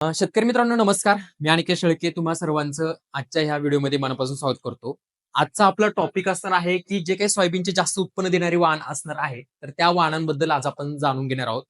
शेतकरी मित्रांनो नमस्कार. मी अनिकेत शेळके. तुम्हा सर्वांचं आजच्या ह्या व्हिडिओमध्ये मनापासून स्वागत करतो. आजचा आपला टॉपिक असणार आहे की जे काही सोयाबीनचे जास्त उत्पन्न देणारे वाहन असणार आहे तर त्या वाहनांबद्दल आज आपण जाणून घेणार आहोत.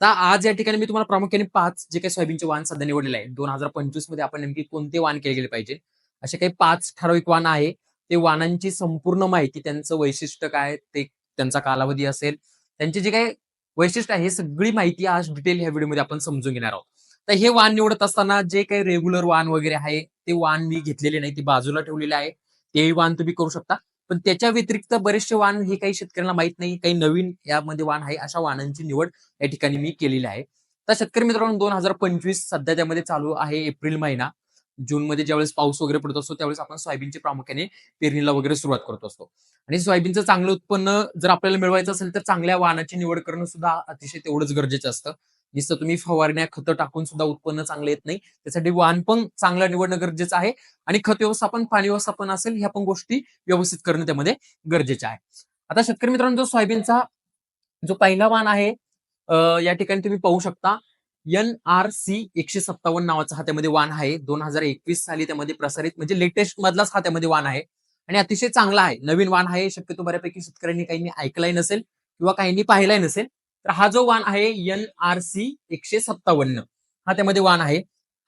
आता आज या ठिकाणी मी तुम्हाला प्रामुख्याने पाच जे काही सोयाबीनचे वाहन सध्या निवडलेले आहे दोन हजार पंचवीसमध्ये आपण नेमकी कोणते वाहन केले गेले पाहिजे? असे काही पाच ठराविक वाहन आहे. ते वाहनांची संपूर्ण माहिती त्यांचं वैशिष्ट्य काय ते त्यांचा कालावधी असेल त्यांचे जे काही वैशिष्ट्य आहे हे सगळी माहिती आज डिटेल ह्या व्हिडिओमध्ये आपण समजून घेणार आहोत. तर हे वाहन निवडत असताना जे काही रेग्युलर वाहन वगैरे आहे ते वाहन मी घेतलेले नाही ते बाजूला ठेवलेले आहे. तेही वाहन तुम्ही करू शकता. पण त्याच्या व्यतिरिक्त बरेचसे वाहन हे काही शेतकऱ्यांना माहीत नाही काही नवीन यामध्ये वाहन आहे अशा वाहनांची निवड या ठिकाणी मी केलेली आहे. तर शेतकरी मित्रांनो दोन हजार पंचवीस सध्या त्यामध्ये चालू आहे एप्रिल महिना. जून मध्ये ज्यावेळेस पाऊस वगैरे पडत असतो त्यावेळेस आपण सोयाबीनची प्रामुख्याने पेरणीला वगैरे सुरुवात करत असतो. आणि सोयाबीनचं चांगलं उत्पन्न जर आपल्याला मिळवायचं असेल तर चांगल्या वाहनाची निवड करणं सुद्धा अतिशय तेवढंच गरजेचं असतं. नुसतं तुम्ही फवारण्या खतं टाकून सुद्धा उत्पन्न चांगलं येत नाही. त्यासाठी वाण पण चांगलं निवडणं गरजेचं आहे. आणि खत व्यवस्थापन पाणी व्यवस्थापन असेल ह्या पण गोष्टी व्यवस्थित करणं त्यामध्ये गरजेचे आहे. आता शेतकरी मित्रांनो जो सोयाबीनचा जो पहिला वाहन आहे या ठिकाणी तुम्ही पाहू शकता एन आर सी एकशे सत्तावन्न नावाचा हा त्यामध्ये वाण आहे. दोन हजार एकवीस साली त्यामध्ये प्रसारित म्हणजे लेटेस्ट मधलाच हा त्यामध्ये वाण आहे. आणि अतिशय चांगला आहे. नवीन वाण आहे. शक्यतो बऱ्यापैकी शेतकऱ्यांनी काहींनी ऐकलाही नसेल किंवा काहींनी पाहिलाही नसेल. तर हा जो वाण आहे एन आर सी एकशे सत्तावन्न. हा त्यामध्ये वाण आहे.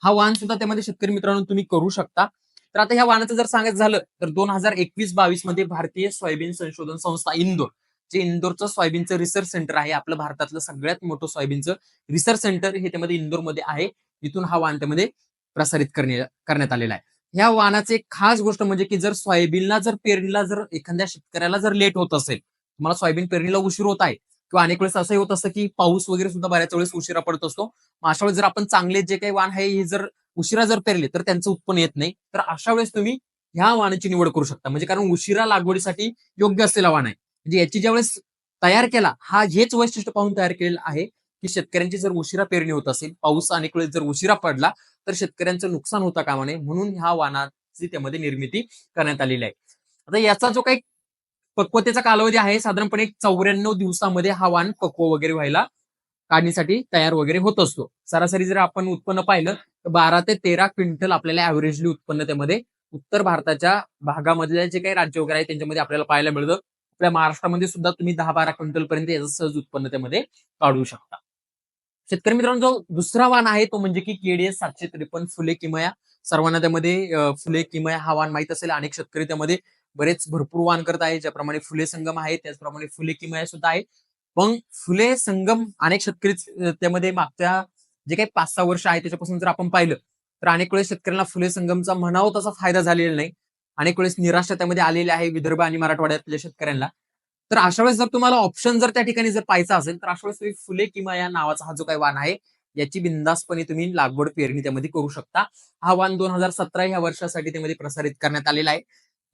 हा वाहन सुद्धा त्यामध्ये शेतकरी मित्रांनो तुम्ही करू शकता. तर आता ह्या वाहनाचं जर सांगायचं झालं तर दोन हजार एकवीस बावीसमध्ये भारतीय सोयाबीन संशोधन संस्था इंदोर जे इंदोरचं सोयाबीनचं रिसर्च सेंटर आहे आपलं भारतातलं सगळ्यात मोठं सोयाबीनचं रिसर्च सेंटर हे त्यामध्ये इंदोरमध्ये आहे. इथून हा वाहन त्यामध्ये प्रसारित करण्यात आलेला आहे. ह्या वाहनाची एक खास गोष्ट म्हणजे की जर सोयाबीनला जर पेरणीला जर एखाद्या शेतकऱ्याला जर लेट होत असेल तुम्हाला सोयाबीन पेरणीला उशीर होत आहे किंवा अनेक वेळेस असंही होत असतं की पाऊस वगैरे सुद्धा बऱ्याच वेळेस उशिरा पडत असतो. मग अशा वेळेस जर आपण चांगले जे काही वाहन आहे हे जर उशिरा जर पेरले तर त्यांचं उत्पन्न येत नाही. तर अशा वेळेस तुम्ही ह्या वाहनाची निवड करू शकता. म्हणजे कारण उशिरा लागवडीसाठी योग्य असलेला वाहन आहे. म्हणजे याची ज्यावेळेस तयार केला हा हेच वैशिष्ट्य पाहून तयार केलेला आहे की शेतकऱ्यांची जर उशिरा पेरणी होत असेल पाऊस अनेक वेळेस जर उशिरा पडला तर शेतकऱ्यांचं नुकसान होता कामा नये म्हणून ह्या वाहनाची त्यामध्ये निर्मिती करण्यात आलेली आहे. आता याचा जो काही पक्वतेचा कालावधी आहे साधारणपणे चौऱ्याण्णव दिवसामध्ये हा वाण पक्व वगैरे व्हायला काढणीसाठी तयार वगैरे होत असतो. सरासरी जर आपण उत्पन्न पाहिलं तर बारा ते तेरा क्विंटल आपल्याला ऍव्हरेजली उत्पन्न त्यामध्ये उत्तर भारताच्या भागामधल्या जे काही राज्य वगैरे आहे त्यांच्यामध्ये आपल्याला पाहायला मिळतं. आपल्या महाराष्ट्रामध्ये सुद्धा तुम्ही दहा बारा क्विंटल पर्यंत याचं सहज उत्पन्न त्यामध्ये काढू शकता. शेतकरी मित्रांनो जो दुसरा वाहन आहे तो म्हणजे की केडीएस सातशे त्रेपन्न फुले किमया. सर्वांना त्यामध्ये फुले किमया हा वाहन माहीत असेल. अनेक शेतकरी त्यामध्ये बरेच भरपूर वानकर्त करत आहे ज्याप्रमाणे फुले संगम आहे त्याचप्रमाणे फुले किमया सुद्धा आहे. पण फुले संगम अनेक शेतकरी त्यामध्ये मागच्या जे काही पाच सहा वर्ष आहे त्याच्यापासून जर आपण पाहिलं तर अनेक वेळेस शेतकऱ्यांना फुले संगमचा म्हणावं तसा फायदा झालेला नाही. अनेक वेळेस निराशा त्यामध्ये आलेली आहे विदर्भ आणि मराठवाड्यातल्या शेतकऱ्यांना. तर अशा वेळेस जर तुम्हाला ऑप्शन जर त्या ठिकाणी जर पाहायचा असेल तर अशा वेळेस तुम्ही फुले किंवा या नावाचा हा जो काही वाण आहे याची बिंदासपणे तुम्ही लागवड पेरणी त्यामध्ये करू शकता. हा वाहन दोन हजार सतरा ह्या वर्षासाठी त्यामध्ये प्रसारित करण्यात आलेला आहे.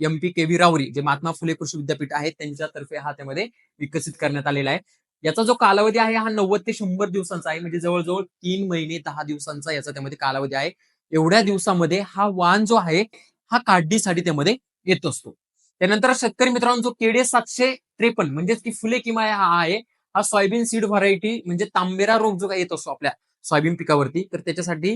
एम पी के व्ही रावरी जे महात्मा फुले कृषी विद्यापीठ आहे त्यांच्यातर्फे हा त्यामध्ये विकसित करण्यात आलेला आहे. याचा जो कालावधी आहे हा नव्वद ते शंभर दिवसांचा आहे. म्हणजे जवळजवळ तीन महिने दहा दिवसांचा याचा त्यामध्ये कालावधी आहे. एवढ्या दिवसामध्ये हा वाण जो आहे हा काढणीसाठी त्यामध्ये येत असतो. त्यानंतर शेतकरी मित्रांनो जो केडे सातशे त्रेपन्न म्हणजेच की फुले किमा हा आहे हा सोयाबीन सीड व्हरायटी म्हणजे तांबेरा रोग जो काही येत असतो आपल्या सोयाबीन पिकावरती तर त्याच्यासाठी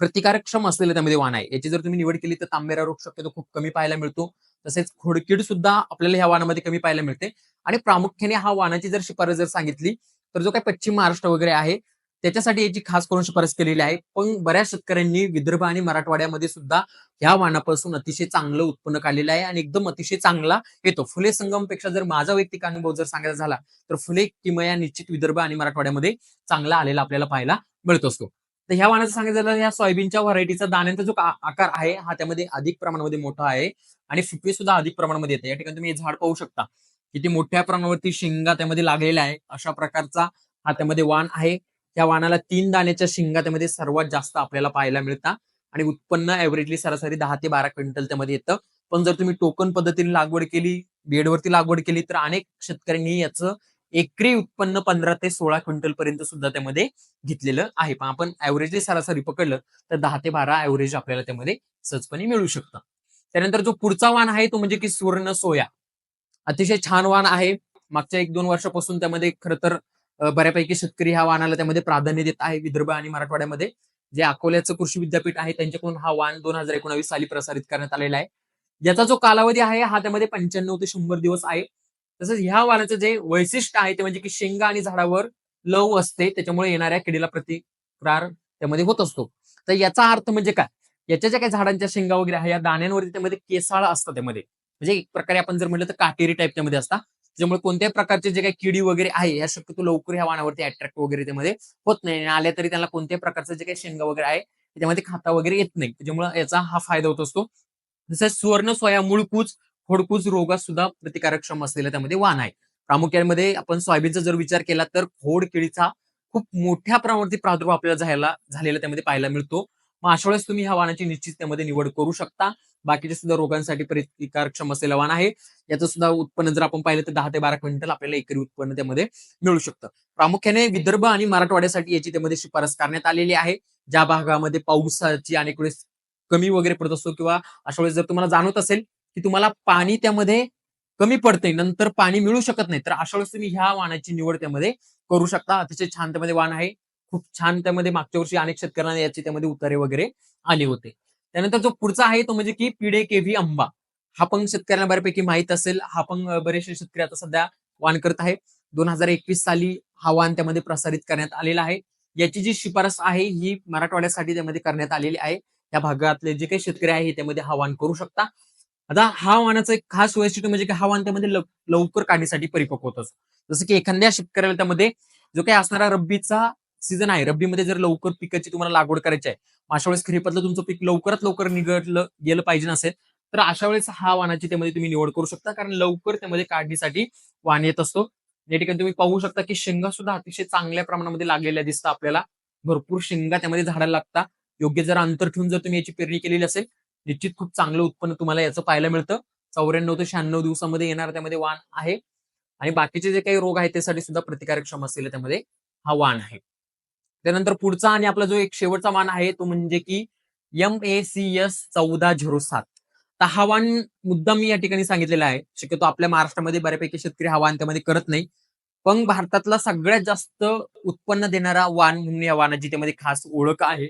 प्रतिकारक्षम असलेलं त्यामध्ये वाण आहे. याची जर तुम्ही निवड केली तर तांबेरा रोग शक्यतो खूप कमी पाहायला मिळतो. तसेच खोडकीड सुद्धा आपल्याला ह्या वाणामध्ये कमी पाहायला मिळते. आणि प्रामुख्याने हा वाणाची जर शिफारस जर सांगितली तर जो काही पश्चिम महाराष्ट्र वगैरे आहे त्याच्यासाठी याची खास करून शिफारस केलेली आहे. पण बऱ्याच शेतकऱ्यांनी विदर्भ आणि मराठवाड्यामध्ये सुद्धा ह्या वाणापासून अतिशय चांगलं उत्पन्न काढलेलं आहे आणि एकदम अतिशय चांगला येतो. फुले संगमपेक्षा जर माझा वैयक्तिक अनुभव जर सांगायचा झाला तर फुले किमया निश्चित विदर्भ आणि मराठवाड्यामध्ये चांगला आलेला आपल्याला पाहायला मिळत असतो. तर ह्या वाणाचं सांगायचं ह्या सोयाबीनच्या व्हरायटीचा दाण्यांचा जो आकार आहे हा त्यामध्ये अधिक प्रमाणामध्ये मोठा आहे आणि फुटवे सुद्धा अधिक प्रमाणामध्ये येते या ठिकाणी तुम्ही हे झाड पाहू शकता. किती मोठ्या प्रमाणावरती शिंगा त्यामध्ये लागलेल्या आहे. अशा प्रकारचा हा त्यामध्ये वाण आहे. त्या वाणाला तीन दाण्याच्या शिंगा त्यामध्ये सर्वात जास्त आपल्याला पाहायला मिळतात आणि उत्पन्न ऍव्हरेजली सरासरी दहा ते बारा क्विंटल त्यामध्ये येतं. पण जर तुम्ही टोकन पद्धतीने लागवड केली बेडवरती लागवड केली तर अनेक शेतकऱ्यांनी याचं एकरी उत्पन्न पंधरा ते सोळा क्विंटल पर्यंत सुद्धा त्यामध्ये घेतलेलं आहे. पण आपण ऍव्हरेजली सरासरी पकडलं तर दहा ते बारा ऍव्हरेज आपल्याला त्यामध्ये सहजपणे मिळू शकतं. त्यानंतर जो पुढचा वाण आहे तो म्हणजे की सुवर्ण सोया. अतिशय छान वाण आहे. मागच्या एक दोन वर्षापासून त्यामध्ये खरं तर बऱ्यापैकी शेतकरी ह्या वाहनाला त्यामध्ये प्राधान्य देत आहे. विदर्भ आणि मराठवाड्यामध्ये जे अकोल्याचं कृषी विद्यापीठ आहे त्यांच्याकडून हा वाहन दोन हजार एकोणावीस साली प्रसारित करण्यात आलेला आहे. याचा जो कालावधी आहे हा त्यामध्ये पंच्याण्णव ते शंभर दिवस आहे. तसंच ह्या वाहनाचं जे वैशिष्ट्य आहे ते म्हणजे की शेंगा आणि झाडावर लव असते त्याच्यामुळे येणाऱ्या किडीला प्रतिकार त्यामध्ये होत असतो. तर याचा अर्थ म्हणजे काय? याच्या ज्या काही झाडांच्या शेंगा वगैरे आहे या दाण्यांवरती त्यामध्ये केसाळ असतं त्यामध्ये. म्हणजे एक प्रकारे आपण जर म्हटलं तर काटेरी टाईप त्यामध्ये असतात त्याच्यामुळे कोणत्याही प्रकारचे जे काही किडी वगैरे आहे या शक्यतो लवकर ह्या वाणावरती अट्रॅक्ट वगैरे त्यामध्ये होत नाही. आणि आल्या तरी त्याला कोणत्याही प्रकारचं जे काही शेंगा वगैरे आहे त्याच्यामध्ये खाता वगैरे येत नाही. त्याच्यामुळे याचा हा फायदा होत असतो. जसं सुवर्ण सोया मुळकूच खोडकूच रोगात सुद्धा प्रतिकारक्षम असलेलं त्यामध्ये वाण आहे. प्रामुख्याने आपण सोयाबीनचा जर विचार केला तर खोड किडीचा खूप मोठ्या प्रमाणावरती प्रादुर्भाव आपल्याला झाला झालेला त्यामध्ये पाहायला मिळतो. मग अशा वेळेस तुम्ही ह्या वाणाची निश्चित त्यामध्ये निवड करू शकता. बाकीचे सुद्धा रोगांसाठी प्रतिकारक्षम असलेलं वाण आहे. याचं सुद्धा उत्पन्न जर आपण पाहिलं तर दहा ते बारा क्विंटल आपल्याला एकरी उत्पन्न त्यामध्ये मिळू शकतं. प्रामुख्याने विदर्भ आणि मराठवाड्यासाठी याची त्यामध्ये शिफारस करण्यात आलेली आहे. ज्या भागामध्ये पावसाची अनेक वेळेस कमी वगैरे पडत असतो किंवा अशा वेळेस जर तुम्हाला जाणवत असेल की तुम्हाला पाणी त्यामध्ये कमी पडते नंतर पाणी मिळू शकत नाही. तर अशा वेळेस तुम्ही ह्या वाणाची निवड त्यामध्ये करू शकता. अतिशय छान त्यामध्ये वाण आहे. खूप छान त्यामध्ये मागच्या वर्षी अनेक शेतकऱ्यांना याचे त्यामध्ये उतारे वगैरे आले होते. त्यानंतर जो पुढचा आहे तो म्हणजे की पिढे केव्ही आंबा. हा पण शेतकऱ्यांना बऱ्यापैकी माहीत असेल. हा पण बरेचसे शेतकरी आता सध्या वाण करत आहे दोन हजार एकवीस साली हा वाण त्यामध्ये प्रसारित करण्यात आलेला आहे. याची जी शिफारस आहे ही मराठवाड्यासाठी त्यामध्ये करण्यात आलेली आहे. या भागातले जे काही शेतकरी आहे त्यामध्ये हा वाण करू शकता. आता हा वाणाचं एक खास वैशिष्ट्य म्हणजे की हा वाण त्यामध्ये लवकर काढण्यासाठी परिपक्व होत असतो. जसं की एखाद्या शेतकऱ्याला त्यामध्ये जो काही असणारा रब्बीचा सीझन आहे रब्बीमध्ये जर लवकर पिकाची तुम्हाला लागवड करायची आहे अशा वेळेस खरीपातलं तुमचं पीक लवकरात लवकर निघटलं गेलं पाहिजे नसेल तर अशा वेळेस हा वाणाची त्यामध्ये तुम्ही निवड करू शकता कारण लवकर त्यामध्ये काढणीसाठी वाण येत असतो. या ठिकाणी तुम्ही पाहू शकता की शेंगा सुद्धा अतिशय चांगल्या प्रमाणामध्ये लागलेल्या दिसतात आपल्याला. भरपूर शेंगा त्यामध्ये झाडाला लागतात. योग्य जर अंतर ठेवून जर तुम्ही याची पेरणी केलेली असेल निश्चित खूप चांगलं उत्पन्न तुम्हाला याचं पाहायला मिळतं. चौऱ्याण्णव ते शहाण्णव दिवसामध्ये येणार त्यामध्ये वाण आहे. आणि बाकीचे जे काही रोग आहेत त्यासाठी सुद्धा प्रतिकारक्षम असलेला त्यामध्ये हा वाण आहे. त्यानंतर पुढचा आणि आपला जो एक शेवटचा वाण आहे तो म्हणजे की एम ए सी एस चौदा झिरो सात. तर हा वाण मुद्दा मी या ठिकाणी सांगितलेला आहे. शक्यतो आपल्या महाराष्ट्रामध्ये बऱ्यापैकी शेतकरी हा वाण त्यामध्ये करत नाही. पण भारतातला सगळ्यात जास्त उत्पन्न देणारा वाण म्हणून या वाणाची त्यामध्ये खास ओळख आहे.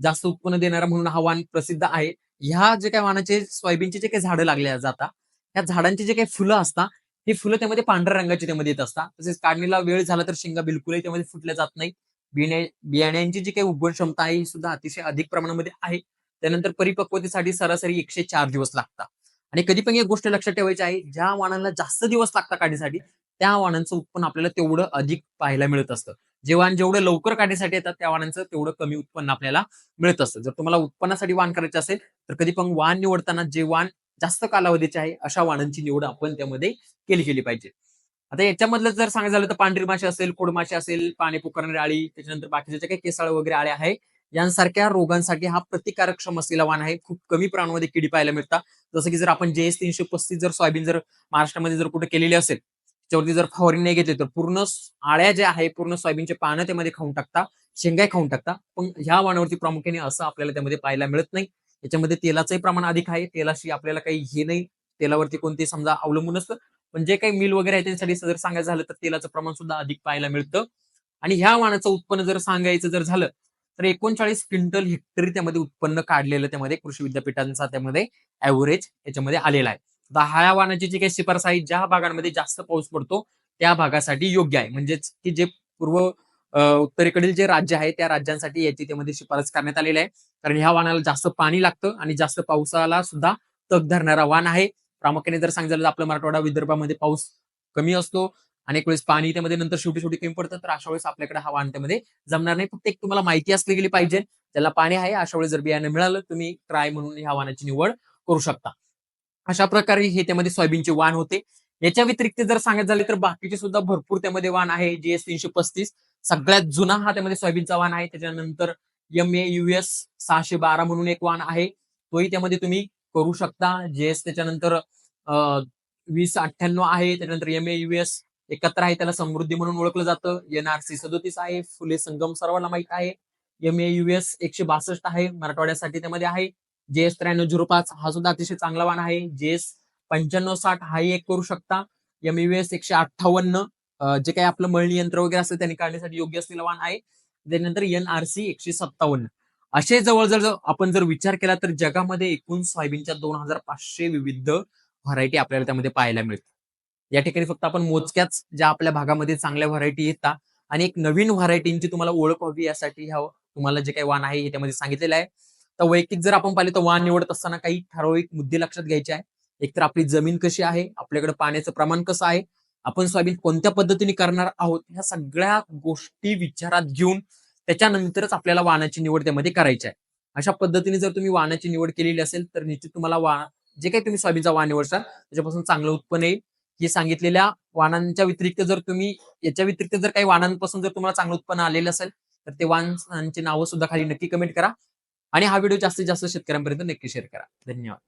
जास्त उत्पन्न देणारा म्हणून हा वाण प्रसिद्ध आहे. ह्या जे काही वाणाचे सोयाबीनचे जे काही झाडं लागले जातात ह्या झाडांची जे काही फुलं असतात ही फुलं त्यामध्ये पांढऱ्या रंगाची त्यामध्ये येत असतात तसेच काढणीला वेळ झाला तर शेंगा बिलकुलही त्यामध्ये फुटल्या जात नाही बियाण्यांची जी काही उगवण क्षमता आहे ही सुद्धा अतिशय अधिक प्रमाणामध्ये आहे. त्यानंतर परिपक्वतेसाठी सरासरी एकशे चार दिवस लागतात. आणि कधी पण एक गोष्ट लक्षात ठेवायची आहे ज्या वाणांना जास्त दिवस लागतात काढण्यासाठी त्या वाणांचं उत्पन्न आपल्याला तेवढं अधिक पाहायला मिळत असतं. जे वाण जेवढं लवकर काढण्यासाठी येतात त्या वाणांचं तेवढं कमी उत्पन्न आपल्याला मिळत असतं. जर तुम्हाला उत्पन्नासाठी वाण करायचे असेल तर कधी पण वाण निवडताना जे वाण जास्त कालावधीचे आहे अशा वाणांची निवड आपण त्यामध्ये केली गेली पाहिजे. आता याच्यामधलं जर सांगायचं झालं तर पांढरी माशी असेल कोडमाशी असेल पाणी पुकारणारी आळी त्याच्यानंतर बाकीच्या काही केसाळ वगैरे आळ्या आहे यांसारख्या रोगांसाठी हा प्रतिकारक्षम असलेला वाण आहे. खूप कमी प्रमाणामध्ये किडी पाहायला मिळतात. जसं की जर आपण जे एस तीनशे पस्तीस जर सोयाबीन जर महाराष्ट्रामध्ये जर कुठे केलेली असेल त्याच्यावरती जर फवारणी नाही घेतली तर पूर्ण आळ्या ज्या आहे पूर्ण सोयाबीनचे पानं त्यामध्ये खाऊन टाकता शेंगाय खाऊन टाकता. पण ह्या वाणावरती प्रामुख्याने असं आपल्याला त्यामध्ये पाहायला मिळत नाही. याच्यामध्ये तेलाचंही प्रमाण अधिक आहे. तेलाशी आपल्याला काही हे नाही. तेलावरती कोणते समजा अवलंबून असतं. पण जे काही मिल वगैरे आहे त्यांच्यासाठी जर सांगायचं झालं तर तेलाचं प्रमाण सुद्धा अधिक पाहायला मिळतं. आणि ह्या वाणाचं उत्पन्न जर सांगायचं जर झालं तर एकोणचाळीस क्विंटल हेक्टरी त्यामध्ये उत्पन्न काढलेलं त्यामध्ये कृषी विद्यापीठांचा त्यामध्ये ऍव्हरेज याच्यामध्ये आलेला आहे. दहा ह्या वाणाची जी काही शिफारस आहे ज्या भागांमध्ये जास्त पाऊस पडतो त्या भागासाठी योग्य आहे. म्हणजेच की जे पूर्व उत्तरेकडील जे राज्य आहे त्या राज्यांसाठी याची त्यामध्ये शिफारस करण्यात आलेली आहे. कारण ह्या वाहनाला जास्त पाणी लागतं आणि जास्त पावसाला सुद्धा तग धरणारा वाण आहे. प्रामुख्याने जर सांगितलं आपलं मराठवाडा विदर्भामध्ये पाऊस कमी असतो अनेक वेळेस पाणी त्यामध्ये नंतर शेवटी शेवटी कमी पडतं तर अशा वेळेस आपल्याकडे हा वाहन त्यामध्ये जमणार नाही. फक्त एक तुम्हाला माहिती असली गेली पाहिजे त्याला पाणी आहे अशा वेळेस जर बियाणं मिळालं तुम्ही ट्राय म्हणून ह्या वाहनाची निवड करू शकता. अशा प्रकारे हे त्यामध्ये सोयाबीनचे वाण होते. याच्या व्यतिरिक्त जर सांगायचं झाले तर बाकीचे सुद्धा भरपूर त्यामध्ये वाण आहे जी एस तीनशे पस्तीस. सगळ्यात जुना हा त्यामध्ये सोयाबीनचा वाण आहे. त्याच्यानंतर एम ए युएस सहाशे बारा म्हणून एक वाण आहे. तोही त्यामध्ये तुम्ही करू शकता. जे एस त्याच्यानंतर वीस अठ्ठ्याण्णव आहे. त्याच्यानंतर एम ए युएस एकत्र आहे. त्याला समृद्धी म्हणून ओळखलं जातं. एनआरसी सदोतीस आहे. फुले संगम सर्वांना माहीत आहे. एम ए युएस एस एकशे बासष्ट आहे. मराठवाड्यासाठी त्यामध्ये आहे. जे एस त्र्याण्णव झिरो पाच हा सुद्धा अतिशय चांगला वाण आहे. जे एस पंच्याण्णव साठ हा एक करू शकता. एमईव्हीएस एकशे अठ्ठावन्न जे काही आपलं मळणी यंत्र वगैरे असेल त्यांनी काढण्यासाठी योग्य असलेलं वाण आहे. त्यानंतर एन आर सी एकशे सत्तावन्न. असे जवळ जर आपण जर विचार केला तर जगामध्ये एकूण सोयाबीनच्या दोन हजार पाचशे विविध व्हरायटी आपल्याला त्यामध्ये पाहायला मिळतात. या ठिकाणी फक्त आपण मोजक्याच ज्या आपल्या भागामध्ये चांगल्या व्हरायटी येतात आणि एक नवीन व्हरायटींची तुम्हाला ओळख व्हावी यासाठी ह्या तुम्हाला जे काही वाण आहे हे त्यामध्ये सांगितलेलं आहे. तर वैयक्तिक जर आपण पाहिले तर वाहन निवडत असताना काही ठराविक मुद्दे लक्षात घ्यायचे आहे एक तर आपली जमीन कशी आहे आपल्याकडे पाण्याचं प्रमाण कसं आहे आपण सोयाबीन कोणत्या पद्धतीने करणार आहोत ह्या सगळ्या गोष्टी विचारात घेऊन त्याच्यानंतरच आपल्याला वाहनाची निवड त्यामध्ये करायची आहे. अशा पद्धतीने जर तुम्ही वाहनाची निवड केलेली असेल तर निश्चित तुम्हाला वा जे काही तुम्ही सोयाबीनचा वाण निवडसाल त्याच्यापासून चांगलं उत्पन्न येईल. हे सांगितलेल्या वाहनांच्या व्यतिरिक्त जर तुम्ही याच्या व्यतिरिक्त जर काही वाहनांपासून जर तुम्हाला चांगलं उत्पन्न आलेलं असेल तर ते वाहनांची नावं सुद्धा खाली नक्की कमेंट करा. आणि हा व्हिडिओ जास्तीत जास्त शेतकऱ्यांपर्यंत नक्की शेअर करा. धन्यवाद.